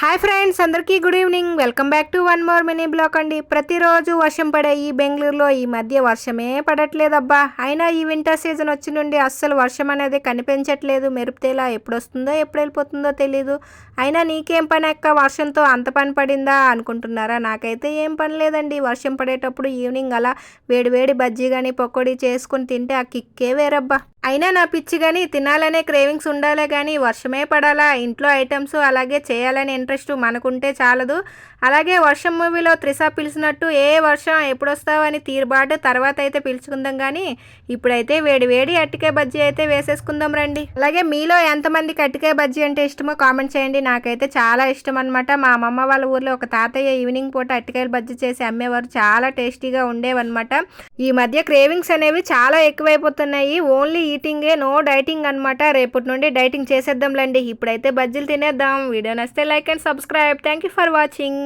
Hi friends అందరికీ good evening welcome back to one more mini vlog అండి. ప్రతిరోజు వర్షం పడే ఈ బెంగళూరులో ఈ మధ్య వర్షమే పడట్లేదబ్బా. అయినా ఈ వింటర్ సీజన్ వచ్చి నుండి అస్సలు వర్షం అనేది కనిపించట్లేదు. మెరుపుతేలా ఎప్పుడు వస్తుందో ఎప్పుడు వెళ్ళిపోతుందో తెలీదు. అయినా నీకేం పని అక్క? వర్షంతో అంత పని పడిందా అనుకుంటున్నారా? నాకైతే ఏం పని లేదండి. వర్షం పడేటప్పుడు ఈవినింగ్ అలా వేడి వేడి బజ్జీ కానీ పకోడీ చేసుకుని తింటే ఆ కిక్కే వేరబ్బా. అయినా నా పిచ్చి కానీ తినాలనే క్రేవింగ్స్ ఉండాలే కానీ వర్షమే పడాలా ఇంట్లో ఐటమ్స్ అలాగే చేయాలనే ఇంట్రెస్ట్ మనకుంటే చాలదు. అలాగే వర్షం మూవీలో త్రిష పిలిచినట్టు ఏ వర్షం ఎప్పుడొస్తావని తీరుబాటు తర్వాత అయితే పిలుచుకుందాం కానీ ఇప్పుడైతే వేడి వేడి అట్టికే బజ్జీ అయితే వేసేసుకుందాం రండి. అలాగే మీలో ఎంతమందికి అట్టికే బజ్జీ అంటే ఇష్టమో కామెంట్ చేయండి. నాకైతే చాలా ఇష్టం అనమాట మా అమ్మమ్మ వాళ్ళ ఊర్లో ఒక తాతయ్య ఈవినింగ్ పూట అట్టికాయలు బజ్జీ చేసి అమ్మేవారు. చాలా టేస్టీగా ఉండేవన్నమాట. ఈ మధ్య క్రేవింగ్స్ అనేవి చాలా ఎక్కువైపోతున్నాయి. ఓన్లీ ఈటింగే నో డైటింగ్ అనమాట రేపటి నుండి డైటింగ్ చేసేద్దాంలేండి. ఇప్పుడైతే బజ్జీలు తినేద్దాం. వీడియో నచ్చితే like and subscribe thank you for watching